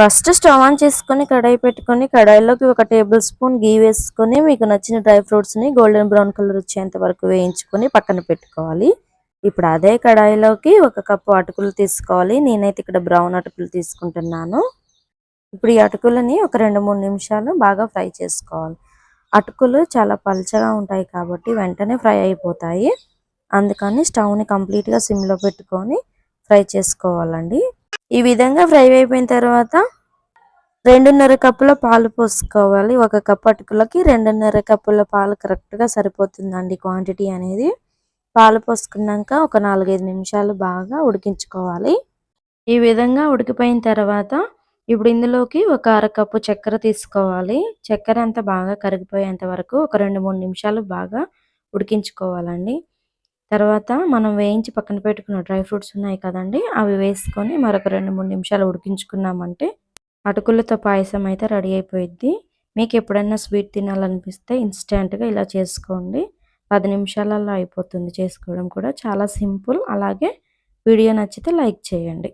First stove on చేసుకొని కడాయి పెట్టుకొని కడాయిలోకి ఒక టేబుల్ స్పూన్ గీ వేసుకొని మీకు నచ్చిన డ్రై ఫ్రూట్స్ని గోల్డెన్ బ్రౌన్ కలర్ వచ్చేంత వరకు వేయించుకొని పక్కన పెట్టుకోవాలి. ఇప్పుడు అదే కడాయిలోకి ఒక కప్పు అటుకులు తీసుకోవాలి. నేనైతే ఇక్కడ బ్రౌన్ అటుకులు తీసుకుంటున్నాను. ఇప్పుడు ఈ అటుకులని ఒక రెండు మూడు నిమిషాలు బాగా ఫ్రై చేసుకోవాలి. అటుకులు చాలా పల్చగా ఉంటాయి కాబట్టి వెంటనే ఫ్రై అయిపోతాయి. అందుకని స్టవ్ని కంప్లీట్గా సిమ్లో పెట్టుకొని ఫ్రై చేసుకోవాలండి. ఈ విధంగా ఫ్రై అయిపోయిన తర్వాత రెండున్నర కప్పుల పాలు పోసుకోవాలి. ఒక కప్ అటుకులకి రెండున్నర కప్పుల పాలు కరెక్ట్గా సరిపోతుందండి క్వాంటిటీ అనేది. పాలు పోసుకున్నాక ఒక నాలుగైదు నిమిషాలు బాగా ఉడికించుకోవాలి. ఈ విధంగా ఉడికిపోయిన తర్వాత ఇప్పుడు ఇందులోకి ఒక అరకప్పు చక్కెర తీసుకోవాలి. చక్కెర అంతా బాగా కరిగిపోయేంత వరకు ఒక రెండు మూడు నిమిషాలు బాగా ఉడికించుకోవాలండి. తర్వాత మనం వేయించి పక్కన పెట్టుకున్న డ్రై ఫ్రూట్స్ ఉన్నాయి కదండి అవి వేసుకొని మరొక రెండు మూడు నిమిషాలు ఉడికించుకున్నామంటే అటుకులతో పాయసం అయితే రెడీ అయిపోయిద్ది. మీకు ఎప్పుడైనా స్వీట్ తినాలనిపిస్తే ఇన్స్టెంట్గా ఇలా చేసుకోండి. పది నిమిషాలలో అయిపోతుంది చేసుకోవడం కూడా. చాలా సింపుల్. అలాగే వీడియో నచ్చితే లైక్ చేయండి.